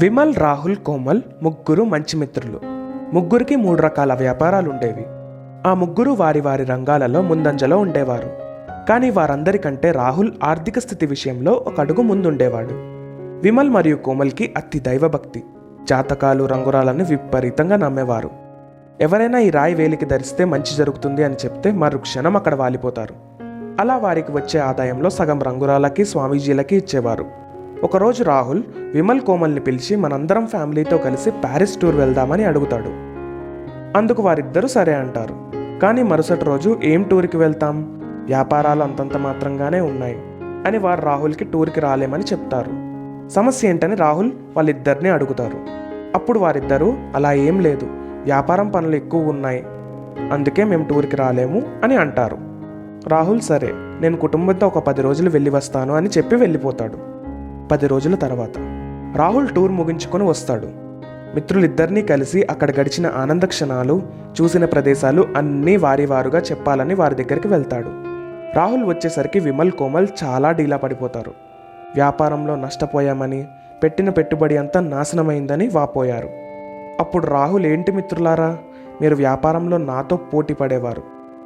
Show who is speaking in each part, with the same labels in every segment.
Speaker 1: విమల్ రాహుల్ కోమల్ ముగ్గురు మంచి మిత్రులు. ముగ్గురికి మూడు రకాల వ్యాపారాలు ఉండేవి ఆ ముగ్గురు వారి వారి రంగాలలో ముందంజలో ఉండేవారు. కానీ వారందరికంటే రాహుల్ ఆర్థిక స్థితి విషయంలో ఒక అడుగు ముందుండేవాడు. విమల్ మరియు కోమల్కి అతి దైవభక్తి. జాతకాలు రంగురాలని విపరీతంగా నమ్మేవారు. ఎవరైనా ఈ రాయి వేలికి ధరిస్తే మంచి జరుగుతుంది అని చెప్తే మరుక్షణం అక్కడ వాలిపోతారు. అలా వారికి వచ్చే ఆదాయంలో సగం రంగురాలకి స్వామీజీలకి ఇచ్చేవారు. ఒకరోజు రాహుల్ విమల్ కోమల్ని పిలిచి మనందరం ఫ్యామిలీతో కలిసి ప్యారిస్ టూర్ వెళ్దామని అడుగుతాడు. అందుకు వారిద్దరూ సరే అంటారు. కానీ మరుసటి రోజు ఏం టూర్కి వెళ్తాం? వ్యాపారాలు అంతంత మాత్రంగానే ఉన్నాయి అని వారు రాహుల్కి టూర్కి రాలేమని చెప్తారు. సమస్య ఏంటని రాహుల్ వాళ్ళిద్దరిని అడుగుతారు. అప్పుడు వారిద్దరూ అలా ఏం లేదు. వ్యాపారం పనులు ఎక్కువ ఉన్నాయి. అందుకే మేము టూర్కి రాలేము అని అంటారు. రాహుల్ సరే. నేను కుటుంబంతో ఒక పది రోజులు వెళ్ళి వస్తాను అని చెప్పి వెళ్ళిపోతాడు. పది రోజుల తర్వాత. రాహుల్ టూర్ ముగించుకొని వస్తాడు. మిత్రులిద్దరినీ కలిసి అక్కడ గడిచిన ఆనంద క్షణాలు చూసిన ప్రదేశాలు అన్నీ వారి వారుగా చెప్పాలని వారి దగ్గరికి వెళ్తాడు. రాహుల్ వచ్చేసరికి విమల్ కోమల్ చాలా డీలా పడిపోతారు. వ్యాపారంలో నష్టపోయామని పెట్టిన పెట్టుబడి అంతా నాశనమైందని వాపోయారు. అప్పుడు రాహుల్ ఏంటి మిత్రులారా మీరు వ్యాపారంలో నాతో పోటీ పడేవారు.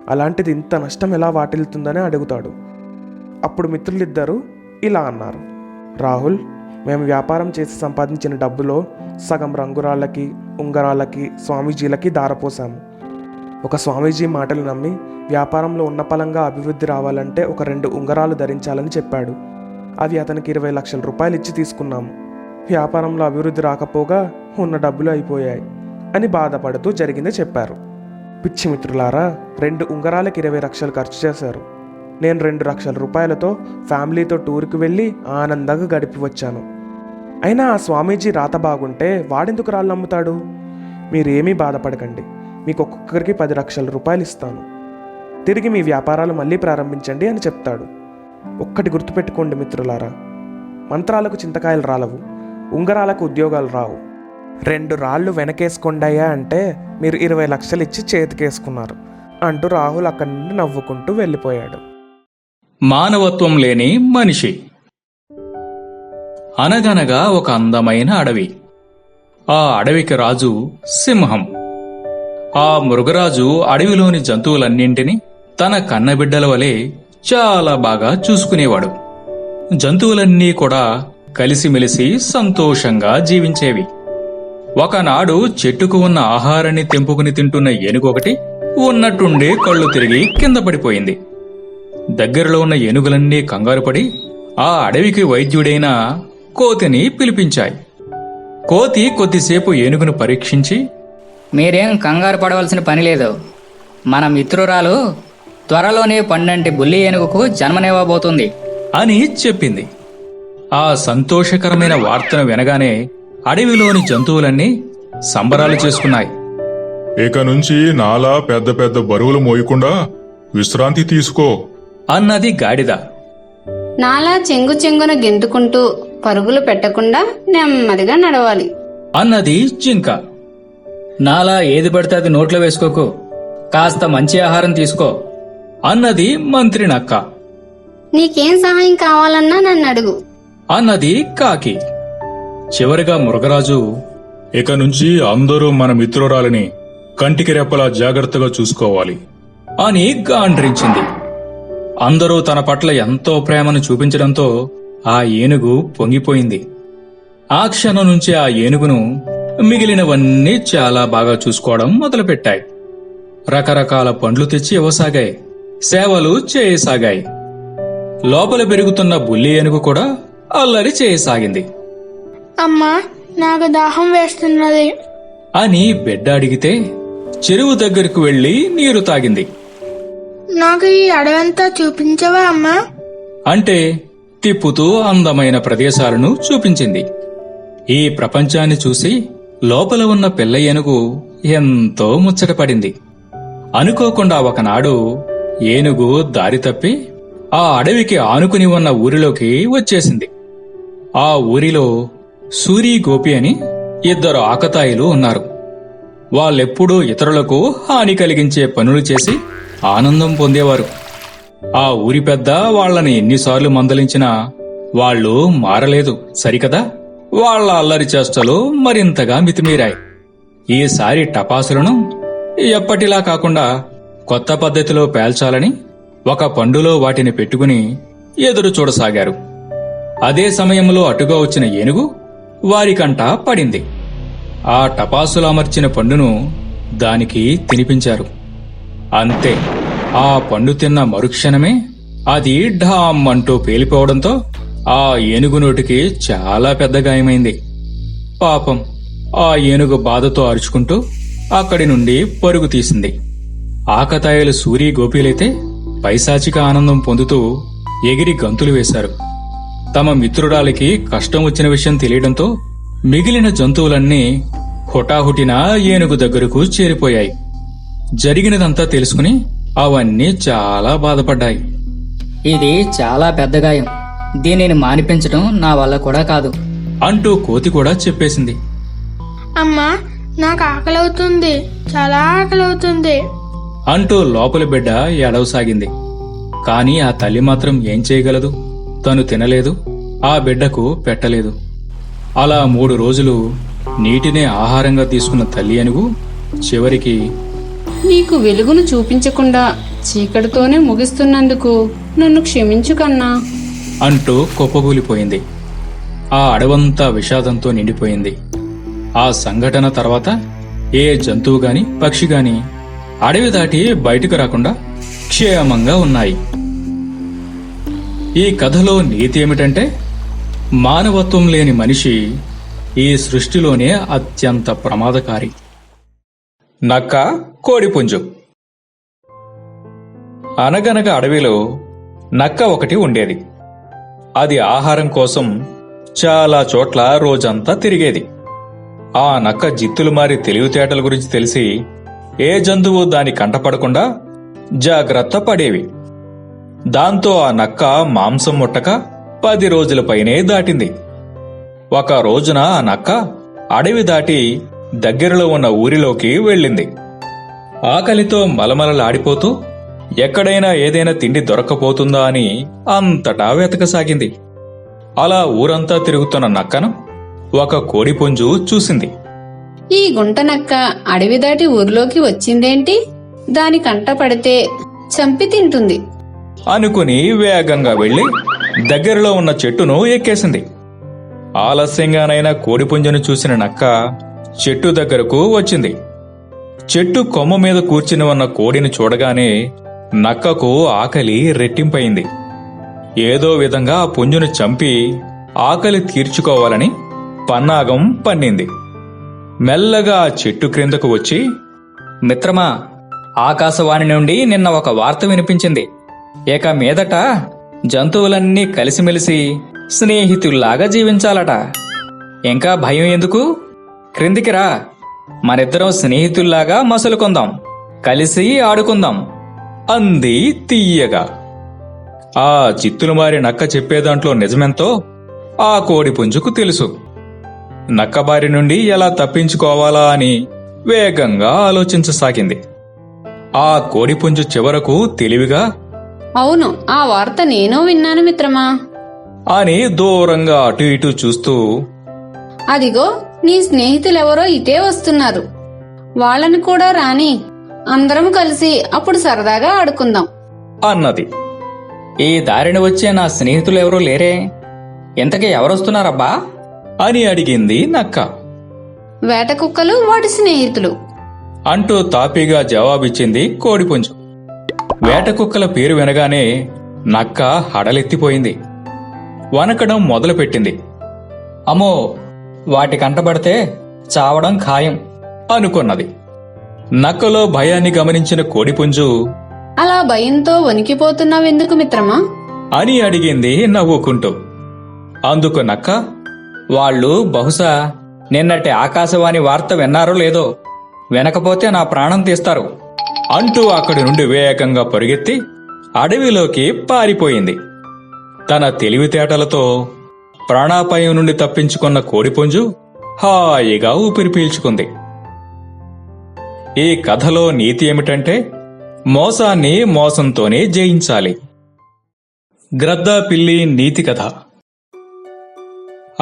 Speaker 1: అలాంటిది ఇంత నష్టం ఎలా వాటిల్తుందని అడుగుతాడు. అప్పుడు మిత్రులిద్దరూ ఇలా అన్నారు. రాహుల్ మేము వ్యాపారం చేసి సంపాదించిన డబ్బులో సగం రంగురాళ్ళకి ఉంగరాలకి స్వామీజీలకి దారపోసాము ఒక స్వామీజీ మాటలు నమ్మి వ్యాపారంలో ఉన్న పలంగా అభివృద్ధి రావాలంటే ఒక రెండు ఉంగరాలు ధరించాలని చెప్పాడు. అవి అతనికి ఇరవై లక్షల రూపాయలు ఇచ్చి తీసుకున్నాము వ్యాపారంలో అభివృద్ధి రాకపోగా ఉన్న డబ్బులు అయిపోయాయి అని బాధపడుతూ జరిగిందే చెప్పారు. పిచ్చి మిత్రులారా రెండు ఉంగరాలకి ఇరవై లక్షలు ఖర్చు చేశారు. నేను రెండు లక్షల రూపాయలతో ఫ్యామిలీతో టూర్కి వెళ్ళి ఆనందంగా గడిపి వచ్చాను. అయినా ఆ స్వామీజీ రాత బాగుంటే వాడెందుకు రాళ్ళు అమ్ముతాడు మీరేమీ బాధపడకండి. మీకు ఒక్కొక్కరికి పది లక్షల రూపాయలు ఇస్తాను. తిరిగి మీ వ్యాపారాలు మళ్ళీ ప్రారంభించండి అని చెప్తాడు. ఒక్కటి గుర్తుపెట్టుకోండి మిత్రులారా మంత్రాలకు చింతకాయలు రాలవు ఉంగరాలకు ఉద్యోగాలు రావు. రెండు రాళ్ళు వెనకేసుకొండాయా అంటే మీరు ఇరవై లక్షలు ఇచ్చి చేతికేసుకున్నారు అంటూ రాహుల్ అక్కడి నుండి నవ్వుకుంటూ వెళ్ళిపోయాడు.
Speaker 2: మానవత్వం లేని మనిషి. అనగనగా ఒక అందమైన అడవి. ఆ అడవికి రాజు సింహం. ఆ మృగరాజు అడవిలోని జంతువులన్నింటినీ తన కన్నబిడ్డల వలె చాలా బాగా చూసుకునేవాడు. జంతువులన్నీ కూడా కలిసిమెలిసి సంతోషంగా జీవించేవి. ఒకనాడు చెట్టుకు ఉన్న ఆహారాన్ని తెంపుకుని తింటున్న ఏనుగొకటి ఉన్నట్టుండే కళ్ళు తిరిగి కింద పడిపోయింది. దగ్గరలో ఉన్న ఏనుగులన్నీ కంగారుపడి ఆ అడవికి వైద్యుడైన కోతిని పిలిపించాయి. కోతి కొద్దిసేపు ఏనుగును పరీక్షించి
Speaker 3: మీరేం కంగారు పడవలసిన పని లేదు. మన మిత్రురాలు త్వరలోనే పండంటి బుల్లి ఏనుగుకు జన్మనివ్వబోతుంది.
Speaker 2: అని చెప్పింది. ఆ సంతోషకరమైన వార్తను వినగానే అడవిలోని జంతువులన్నీ సంబరాలు చేసుకున్నాయి.
Speaker 4: ఇక నుంచి నాలా పెద్ద పెద్ద బరువులు మోయకుండా విశ్రాంతి తీసుకో.
Speaker 2: అన్నది గాడిద.
Speaker 5: నాలా చెంగు చెంగున గెంతుకుంటూ పరుగులు పెట్టకుండా నెమ్మదిగా నడవాలి.
Speaker 2: అన్నది జింక
Speaker 3: నాలా ఏది పడితే అది నోట్లో వేసుకోకు. కాస్త మంచి ఆహారం తీసుకో.
Speaker 2: అన్నది మంత్రి నక్క.
Speaker 5: నీకేం సహాయం కావాలన్నా నన్ను అడుగు.
Speaker 2: అన్నది కాకి. చివరిగా మృగరాజు
Speaker 4: ఇక నుంచి అందరూ మన మిత్రురాలిని కంటికి రెప్పలా జాగ్రత్తగా చూసుకోవాలి.
Speaker 2: అని గాండ్రించింది. అందరూ తన పట్ల ఎంతో ప్రేమను చూపించడంతో ఆ ఏనుగు పొంగిపోయింది. ఆ క్షణం నుంచి ఆ ఏనుగును మిగిలినవన్నీ చాలా బాగా చూసుకోవడం మొదలుపెట్టాయి. రకరకాల పండ్లు తెచ్చి ఇవ్వసాగాయి. సేవలు చేయసాగాయి. లోపల పెరుగుతున్న బుల్లి ఏనుగు కూడా అల్లరి చేయసాగింది.
Speaker 6: అమ్మా నాకు దాహం వేస్తున్నది.
Speaker 2: అని బిడ్డ అడిగితే చెరువు దగ్గరకు వెళ్ళి నీరు తాగింది.
Speaker 6: నాకు ఈ అడవంతా చూపించవా అమ్మా?
Speaker 2: అంటే తిప్పుతూ అందమైన ప్రదేశాలను చూపించింది. ఈ ప్రపంచాన్ని చూసి లోపల ఉన్న పిల్ల ఏనుగు ఎంతో ముచ్చటపడింది అనుకోకుండా ఒకనాడు ఏనుగు దారి తప్పి ఆ అడవికి ఆనుకుని ఉన్న ఊరిలోకి వచ్చేసింది. ఆ ఊరిలో సూరి గోపి అని ఇద్దరు ఆకతాయిలు ఉన్నారు. వాళ్ళెప్పుడూ ఇతరులకు హాని కలిగించే పనులు చేసి ఆనందం పొందేవారు. ఆ ఊరి పెద్ద వాళ్ళని ఎన్నిసార్లు మందలించినా వాళ్ళు మారలేదు. సరికదా? వాళ్ళ అల్లరి చేష్టలు మరింతగా మితిమీరాయి. ఈసారి టపాసులను ఎప్పటిలా కాకుండా కొత్త పద్ధతిలో పేల్చాలని ఒక పండులో వాటిని పెట్టుకుని ఎదురు చూడసాగారు. అదే సమయంలో అటుగా వచ్చిన ఏనుగు వారికంట పడింది. ఆ టపాసులు అమర్చిన పండును దానికి తినిపించారు. అంతే. ఆ పండు తిన్న మరుక్షణమే అది ఢామ్ అంటూ పేలిపోవడంతో ఆ ఏనుగు నోటికి చాలా పెద్ద గాయమైంది. పాపం ఆ ఏనుగు బాధతో అరుచుకుంటూ అక్కడి నుండి పరుగు తీసింది. ఆకతాయిలు సూరి గోపీలైతే పైశాచిక ఆనందం పొందుతూ ఎగిరి గంతులు వేశారు. తమ మిత్రురాలికి కష్టం వచ్చిన విషయం తెలియడంతో మిగిలిన జంతువులన్నీ హుటాహుటిన ఏనుగు దగ్గరకు చేరిపోయాయి. జరిగినదంతా తెలుసుకుని అవన్నీ చాలా బాధపడ్డాయి.
Speaker 3: ఇది చాలా పెద్ద గాయం. దీనిని మానిపించడం నా వల్ల కూడా కాదు.
Speaker 2: అంటూ కోతి కూడా చెప్పేసింది.
Speaker 6: అమ్మా నాకు ఆకలవుతుంది. చాలా ఆకలవుతుంది.
Speaker 2: అంటూ లోపలి బిడ్డ ఏడవసాగింది. కాని ఆ తల్లి మాత్రం ఏం చేయగలదు? తను తినలేదు. ఆ బిడ్డకు పెట్టలేదు. అలా మూడు రోజులు నీటినే ఆహారంగా తీసుకున్న తల్లి అనుగు చివరికి
Speaker 5: నీకు వెలుగును చూపించకుండా చీకటితోనే ముగిస్తున్నందుకు నన్ను క్షమించు కన్నా.
Speaker 2: అంటూ కుప్పగూలిపోయింది ఆ అడవంతా విషాదంతో నిండిపోయింది. ఆ సంఘటన తర్వాత ఏ జంతువు గాని పక్షి గాని అడవి దాటి బయటకు రాకుండా క్షేమంగా ఉన్నాయి. ఈ కథలో నీతి ఏమిటంటే మానవత్వం లేని మనిషి ఈ సృష్టిలోనే అత్యంత ప్రమాదకారి. నక్క కోడిపుంజు. అనగనగా అడవిలో నక్క ఒకటి ఉండేది. అది ఆహారం కోసం చాలా చోట్ల రోజంతా తిరిగేది. ఆ నక్క జిత్తులు మారి తెలివితేటల గురించి తెలిసి ఏ జంతువు దాని కంటపడకుండా జాగ్రత్త పడేవి. దాంతో ఆ నక్క మాంసం ముట్టక పది రోజుల పైనే దాటింది. ఒక రోజున ఆ నక్క అడవి దాటి దగ్గరలో ఉన్న ఊరిలోకి వెళ్ళింది. ఆకలితో మలమలలాడిపోతూ ఎక్కడైనా ఏదైనా తిండి దొరక్కపోతుందా అని అంతటా వెతకసాగింది. అలా ఊరంతా తిరుగుతున్న నక్కను ఒక కోడిపుంజు చూసింది.
Speaker 5: ఈ గుంట నక్క అడవి దాటి ఊర్లోకి వచ్చిందేంటి? దాని కంట పడితే చంపి తింటుంది.
Speaker 2: అనుకుని వేగంగా వెళ్ళి దగ్గరలో ఉన్న చెట్టును ఎక్కేసింది. ఆలస్యంగానైనా కోడిపుంజను చూసిన నక్క చెట్టు దగ్గరకు వచ్చింది. చెట్టు కొమ్మ మీద కూర్చుని ఉన్న కోడిని చూడగానే నక్కకు ఆకలి రెట్టింపయింది. ఏదో విధంగా ఆ పుంజును చంపి ఆకలి తీర్చుకోవాలని పన్నాగం పన్నింది. మెల్లగా చెట్టు క్రిందకు వచ్చి
Speaker 3: మిత్రమా ఆకాశవాణి నుండి నిన్న ఒక వార్త వినిపించింది. ఇక మీదట జంతువులన్నీ కలిసిమెలిసి స్నేహితుల్లాగా జీవించాలట. ఇంకా భయం ఎందుకు? క్రిందికి రా. మనిద్దరం స్నేహితుల్లాగా మసులుకుందాం. కలిసి ఆడుకుందాం.
Speaker 2: అంది తీయగా. ఆ చిత్తులు మారి నక్క చెప్పేదాంట్లో నిజమెంతో ఆ కోడి పుంజుకు తెలుసు. నక్క బారి నుండి ఎలా తప్పించుకోవాలా అని వేగంగా ఆలోచించసాగింది. ఆ కోడిపుంజు చివరకు తెలివిగా
Speaker 5: అవును ఆ వార్త నేను విన్నాను మిత్రమా?
Speaker 2: అని దూరంగా అటు ఇటు చూస్తూ
Speaker 5: అదిగో నీ స్నేహితులెవరో ఇటే వస్తున్నారు. వాళ్ళని కూడా రాని అందరం కలిసి అప్పుడు సరదాగా ఆడుకుందాం.
Speaker 2: అన్నది.
Speaker 3: ఈ దారిని వచ్చే నా స్నేహితులు ఎవరూ లేరే? ఇంతకీ ఎవరొస్తున్నారబ్బా?
Speaker 2: అని అడిగింది నక్క.
Speaker 5: వేట కుక్కలు వాటి స్నేహితులు.
Speaker 2: అంటూ తాపీగా జవాబిచ్చింది కోడిపుంజు. వేట కుక్కల పేరు వినగానే నక్క హడలెత్తిపోయింది. వనకడం మొదలుపెట్టింది.
Speaker 3: అమ్మో వాటి కంటపడితే చావడం ఖాయం
Speaker 2: అనుకున్నది. నక్కలో భయాన్ని గమనించిన కోడిపుంజు
Speaker 5: అలా భయంతో వణికిపోతున్నావెందుకు మిత్రమా?
Speaker 2: అని అడిగింది నవ్వుకుంటూ. అందుకు నక్క
Speaker 3: వాళ్ళు బహుశా నిన్నటి ఆకాశవాణి వార్త విన్నారో లేదో వినకపోతే నా ప్రాణం తీస్తారు
Speaker 2: అంటూ అక్కడి నుండి వేగంగా పరుగెత్తి అడవిలోకి పారిపోయింది. తన తెలివితేటలతో ప్రాణాపాయం నుండి తప్పించుకున్న కోడిపుంజు హాయిగా ఊపిరి పీల్చుకుంది. ఈ కథలో నీతి ఏమిటంటే మోసాన్ని మోసంతోనే జయించాలి. గ్రద్ద పిల్లి నీతి కథ.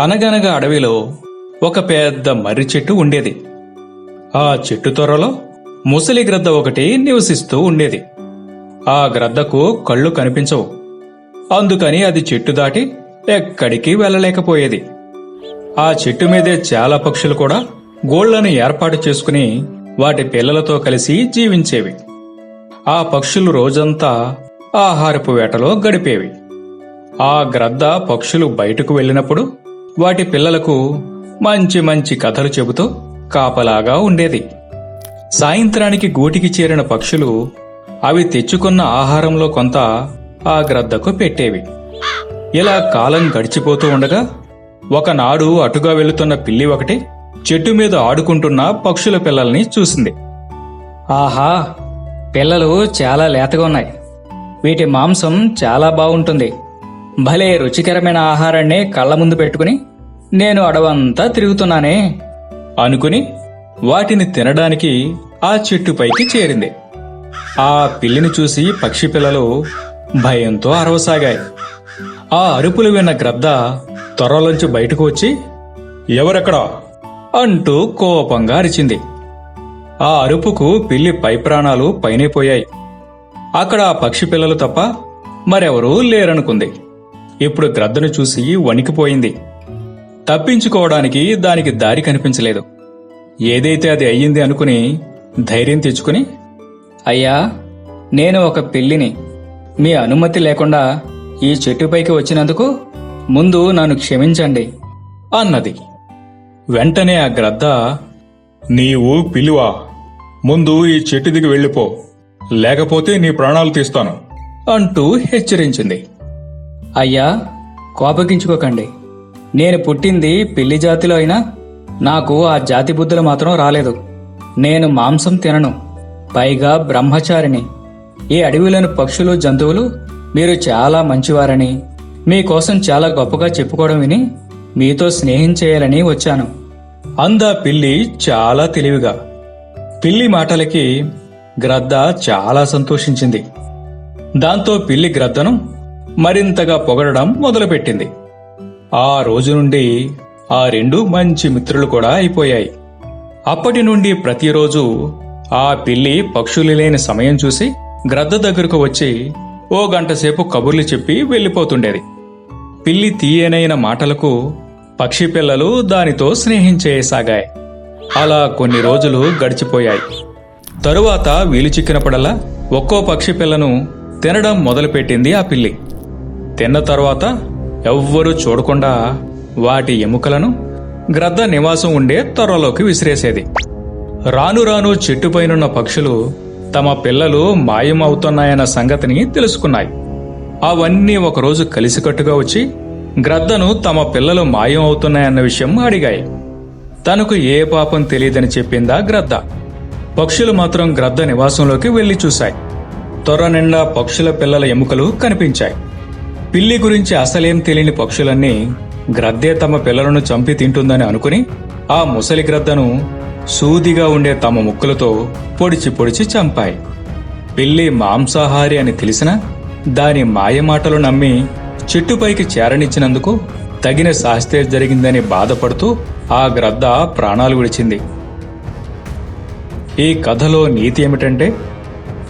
Speaker 2: అనగనగా అడవిలో ఒక పెద్ద మర్రి చెట్టు ఉండేది. ఆ చెట్టు త్వరలో ముసలి గ్రద్ద ఒకటి నివసిస్తూ ఉండేది. ఆ గ్రద్దకు కళ్ళు కనిపించవు. అందుకని అది చెట్టు దాటి ఎక్కడికి వెళ్ళలేకపోయేది. ఆ చెట్టు మీదే చాలా పక్షులు కూడా గోళ్ళను ఏర్పాటు చేసుకుని వాటి పిల్లలతో కలిసి జీవించేవి. ఆ పక్షులు రోజంతా ఆహారపు వేటలో గడిపేవి. ఆ గ్రద్ద పక్షులు బయటకు వెళ్ళినప్పుడు వాటి పిల్లలకు మంచి మంచి కథలు చెబుతూ కాపలాగా ఉండేది. సాయంత్రానికి గూటికి చేరిన పక్షులు అవి తెచ్చుకున్న ఆహారంలో కొంత ఆ గ్రద్దకు పెట్టేవి. ఇలా కాలం గడిచిపోతూ ఉండగా ఒకనాడు అటుగా వెళుతున్న పిల్లి ఒకటి చెట్టు మీద ఆడుకుంటున్న పక్షుల పిల్లల్ని చూసింది.
Speaker 3: ఆహా పిల్లలు చాలా లేతగా ఉన్నాయి. వీటి మాంసం చాలా బాగుంటుంది. భలే రుచికరమైన ఆహారాన్ని కళ్ళ ముందు పెట్టుకుని నేను అడవంతా తిరుగుతున్నానే.
Speaker 2: అనుకుని వాటిని తినడానికి ఆ చెట్టుపైకి చేరింది. ఆ పిల్లిని చూసి పక్షి పిల్లలు భయంతో అరవసాగాయి. ఆ అరుపులు విన్న గ్రద్ద త్వరలోంచి బయటకు వచ్చి
Speaker 4: ఎవరెక్కడా?
Speaker 2: అంటూ కోపంగా అరిచింది. ఆ అరుపుకు పిల్లి పై ప్రాణాలు పైనైపోయాయి అక్కడ ఆ పక్షి పిల్లలు తప్ప మరెవరూ లేరనుకుంది. ఇప్పుడు గ్రద్దను చూసి వణికిపోయింది. తప్పించుకోవడానికి దానికి దారి కనిపించలేదు. ఏదైతే అది అయ్యింది అనుకుని ధైర్యం తెచ్చుకుని
Speaker 3: అయ్యా నేను ఒక పిల్లిని. మీ అనుమతి లేకుండా ఈ చెట్టుపైకి వచ్చినందుకు ముందు నన్ను క్షమించండి
Speaker 2: అన్నది. వెంటనే ఆ గ్రద్ద
Speaker 4: నీవు పిలువా ముందు ఈ చెట్టు దిగి వెళ్ళిపో లేకపోతే నీ ప్రాణాలు తీస్తాను.
Speaker 2: అంటూ హెచ్చరించింది.
Speaker 3: అయ్యా కోపగించుకోకండి. నేను పుట్టింది పిల్లి జాతిలో అయినా నాకు ఆ జాతి బుద్ధులు మాత్రం రాలేదు. నేను మాంసం తినను. పైగా బ్రహ్మచారిని ఈ అడవిలోని పక్షులు జంతువులు మీరు చాలా మంచివారని మీకోసం చాలా గొప్పగా చెప్పుకోవడం విని మీతో స్నేహం చేయాలని వచ్చాను.
Speaker 2: అందా పిల్లి చాలా తెలివిగా. పిల్లి మాటలకి గ్రద్ద చాలా సంతోషించింది. దాంతో పిల్లి గ్రద్దను మరింతగా పొగడడం మొదలుపెట్టింది. ఆ రోజు నుండి ఆ రెండు మంచి మిత్రులు కూడా అయిపోయాయి. అప్పటి నుండి ప్రతిరోజు ఆ పిల్లి పక్షులు లేని సమయం చూసి గ్రద్ద దగ్గరకు వచ్చి ఓ గంటసేపు కబుర్లు చెప్పి వెళ్ళిపోతుండేది. పిల్లి తీయనైన మాటలకు పక్షి పిల్లలు దానితో స్నేహించేయసాగాయి అలా కొన్ని రోజులు గడిచిపోయాయి. తరువాత వీలు చిక్కినప్పుడల్లా ఒక్కో పక్షి పిల్లను తినడం మొదలుపెట్టింది ఆ పిల్లి. తిన్న తరువాత ఎవ్వరూ చూడకుండా వాటి ఎముకలను గ్రద్ద నివాసం ఉండే త్వరలోకి విసిరేసేది. రాను రాను చెట్టుపైనున్న పక్షులు తమ పిల్లలు మాయమవుతున్నాయన్న సంగతిని తెలుసుకున్నాయి. అవన్నీ ఒకరోజు కలిసికట్టుగా వచ్చి గ్రద్దను తమ పిల్లలు మాయం అవుతున్నాయన్న విషయం అడిగాయి. తనకు ఏ పాపం తెలియదని చెప్పిందా గ్రద్ద? పక్షులు మాత్రం గ్రద్ద నివాసంలోకి వెళ్ళి చూశాయి. త్వర నిండా పక్షుల పిల్లల ఎముకలు కనిపించాయి. పిల్లి గురించి అసలేం తెలియని పక్షులన్నీ గ్రద్దే తమ పిల్లలను చంపి తింటుందని అనుకుని ఆ ముసలి గ్రద్దను సూదిగా ఉండే తమ ముక్కులతో పొడిచి పొడిచి చంపాయి. పిల్లి మాంసాహారి అని తెలిసినా దాని మాయమాటలు నమ్మి చెట్టుపైకి చేరనిచ్చినందుకు తగిన శాస్తే జరిగిందని బాధపడుతూ ఆ గ్రద్ద ప్రాణాలు విడిచింది. ఈ కథలో నీతి ఏమిటంటే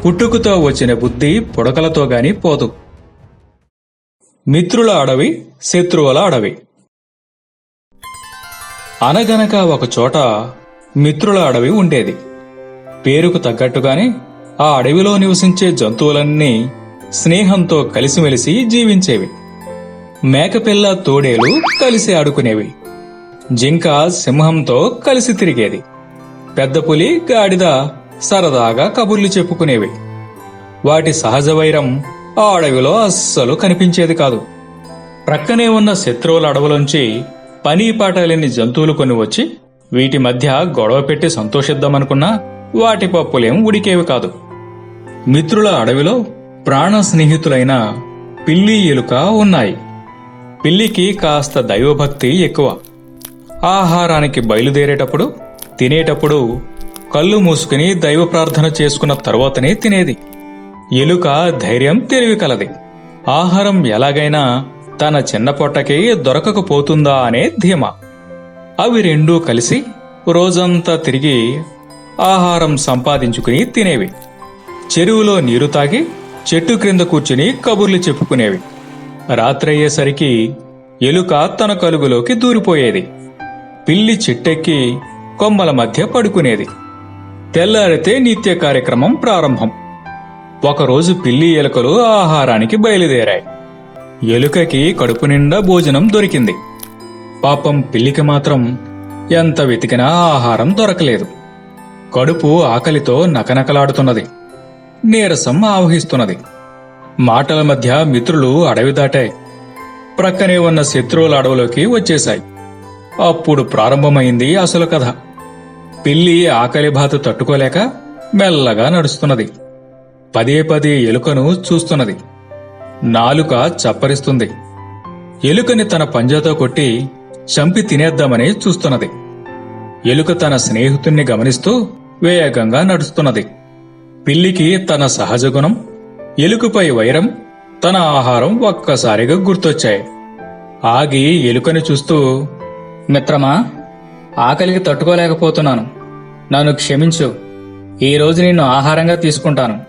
Speaker 2: పుట్టుకుతో వచ్చిన బుద్ధి పుడకలతో గాని పోదు. మిత్రుల అడవి శత్రువుల అడవి. అనగనక ఒకచోట మిత్రుల అడవి ఉండేది. పేరుకు తగ్గట్టుగానే ఆ అడవిలో నివసించే జంతువులన్నీ స్నేహంతో కలిసిమెలిసి జీవించేవి. మేకపిల్ల తోడేలు కలిసి ఆడుకునేవి. జింక సింహంతో కలిసి తిరిగేది. పెద్ద పులి గాడిద సరదాగా కబుర్లు చెప్పుకునేవి. వాటి సహజ వైరం ఆ అడవిలో అస్సలు కనిపించేది కాదు. ప్రక్కనే ఉన్న శత్రువుల అడవులోంచి పని పాట లేని జంతువులు కొన్ని వచ్చి వీటి మధ్య గొడవ పెట్టి సంతోషిద్దామనుకున్నా వాటి పప్పులేం ఉడికేవి కాదు. మిత్రుల అడవిలో ప్రాణ స్నేహితులైన పిల్లి ఎలుక ఉన్నాయి. పిల్లికి కాస్త దైవభక్తి ఎక్కువ. ఆహారానికి బయలుదేరేటప్పుడు తినేటప్పుడు కళ్ళు మూసుకుని దైవ ప్రార్థన చేసుకున్న తరువాతనే తినేది. ఎలుక ధైర్యం తెలివి కలది. ఆహారం ఎలాగైనా తన చిన్న పొట్టకి దొరకకపోతుందా అనే ధీమా. అవి రెండూ కలిసి రోజంతా తిరిగి ఆహారం సంపాదించుకుని తినేవి. చెరువులో నీరు తాగి చెట్టు క్రింద కూర్చుని కబుర్లు చెప్పుకునేవి. రాత్రయ్యేసరికి ఎలుక తన కలుగులోకి దూరిపోయేది. పిల్లి చెట్టెక్కి కొమ్మల మధ్య పడుకునేది. తెల్లారితే నిత్య కార్యక్రమం ప్రారంభం. ఒకరోజు పిల్లి ఎలుకలు ఆహారానికి బయలుదేరాయి. ఎలుకకి కడుపు నిండా భోజనం దొరికింది. పాపం పిల్లికి మాత్రం ఎంత వెతికినా ఆహారం దొరకలేదు. కడుపు ఆకలితో నకనకలాడుతున్నది. నీరసం ఆవహిస్తున్నది. మాటల మధ్య మిత్రులు అడవి దాటాయి. ప్రక్కనే ఉన్న శత్రువుల అడవిలోకి వచ్చేశాయి. అప్పుడు ప్రారంభమైంది అసలు కథ. పిల్లి ఆకలి బాధ తట్టుకోలేక మెల్లగా నడుస్తున్నది. పదే పదే ఎలుకను చూస్తున్నది. నాలుక చప్పరిస్తుంది. ఎలుకని తన పంజాతో కొట్టి చంపి తినేద్దామని చూస్తున్నది. ఎలుక తన స్నేహితుణ్ణి గమనిస్తూ వేగంగా నడుస్తున్నది. పిల్లికి తన సహజ గుణం ఎలుకపై వైరం తన ఆహారం ఒక్కసారిగా గుర్తొచ్చాయి. ఆగి ఎలుకని చూస్తూ
Speaker 3: మిత్రమా ఆకలికి తట్టుకోలేకపోతున్నాను. నన్ను క్షమించు. ఈ రోజు నిన్ను ఆహారంగా తీసుకుంటాను.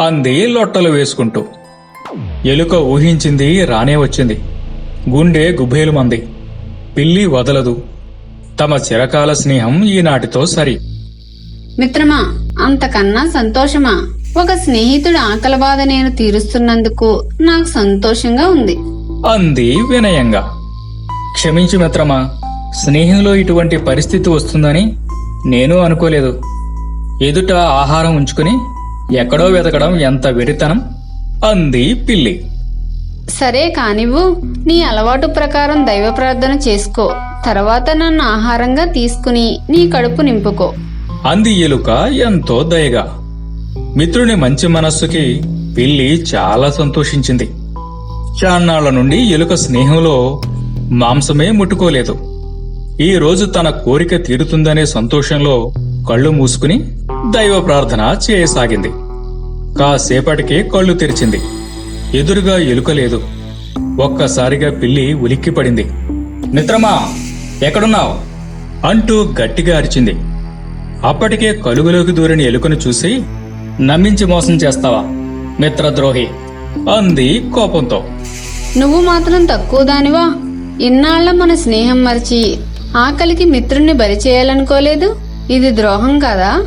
Speaker 2: అంది లొట్టలు వేసుకుంటూ. ఎలుక ఊహించింది రానే వచ్చింది. గుండె గుబ్బేలు మంది పిల్లి వదలదు. తమ చిరకాల స్నేహం ఈనాటితో సరి.
Speaker 5: మిత్రమా అంతకన్నా సంతోషమా? ఒక స్నేహితుడి ఆకలి బాధ నేను తీరుస్తున్నందుకు నాకు సంతోషంగా ఉంది.
Speaker 2: అంది వినయంగా.
Speaker 3: క్షమించు మిత్రమా స్నేహంలో ఇటువంటి పరిస్థితి వస్తుందని నేను అనుకోలేదు. ఎదుట ఆహారం ఉంచుకుని ఎక్కడో వెతకడం ఎంత వెరితనం?
Speaker 2: అంది పిల్లి.
Speaker 5: సరే కానివ్వు నీ అలవాటు ప్రకారం దైవ ప్రార్థన చేసుకో. తర్వాత నన్ను ఆహారంగా తీసుకుని నీ కడుపు నింపుకో.
Speaker 2: అంది ఎలుక ఎంతో దయగా. మిత్రుని మంచి మనస్సుకి పిల్లి చాలా సంతోషించింది. చాన్నాళ్ళ నుండి ఎలుక స్నేహంలో మాంసమే ముట్టుకోలేదు. ఈ రోజు తన కోరిక తీరుతుందనే సంతోషంలో కళ్ళు మూసుకుని దైవ ప్రార్థన చేయసాగింది. కాసేపటికే కళ్ళు తెరిచింది. ఎదురుగా ఎలుక లేదు ఒక్కసారిగా పిల్లి ఉలిక్కిపడింది.
Speaker 3: మిత్రమా ఎక్కడున్నావు?
Speaker 2: అంటూ గట్టిగా అరిచింది. అప్పటికే కలుగులోకి దూరిన ఎలుకను చూసి
Speaker 3: నమ్మించి మోసం చేస్తావా మిత్రద్రోహి?
Speaker 2: అంది కోపంతో.
Speaker 5: నువ్వు మాత్రం తక్కువ దానివా? ఇన్నాళ్ళ మన స్నేహం మరిచి ఆకలికి మిత్రుణ్ణి బలి చేయాలనుకోలేదు? ఇది ద్రోహం కాదా?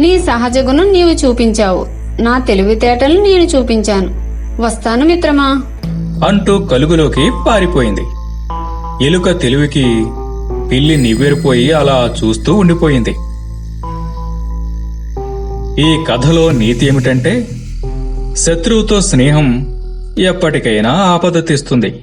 Speaker 5: నీ సహజ గుణం నీవు చూపించావు. నా తెలివితేటలు నేను చూపించాను. వస్తాను మిత్రమా?
Speaker 2: అంటూ కలుగులోకి పారిపోయింది. ఎలుక తెలివికి పిల్లి నివ్వెరిపోయి అలా చూస్తూ ఉండిపోయింది. ఈ కథలో నీతి ఏమిటంటే శత్రువుతో స్నేహం ఎప్పటికైనా ఆపద తెస్తుంది.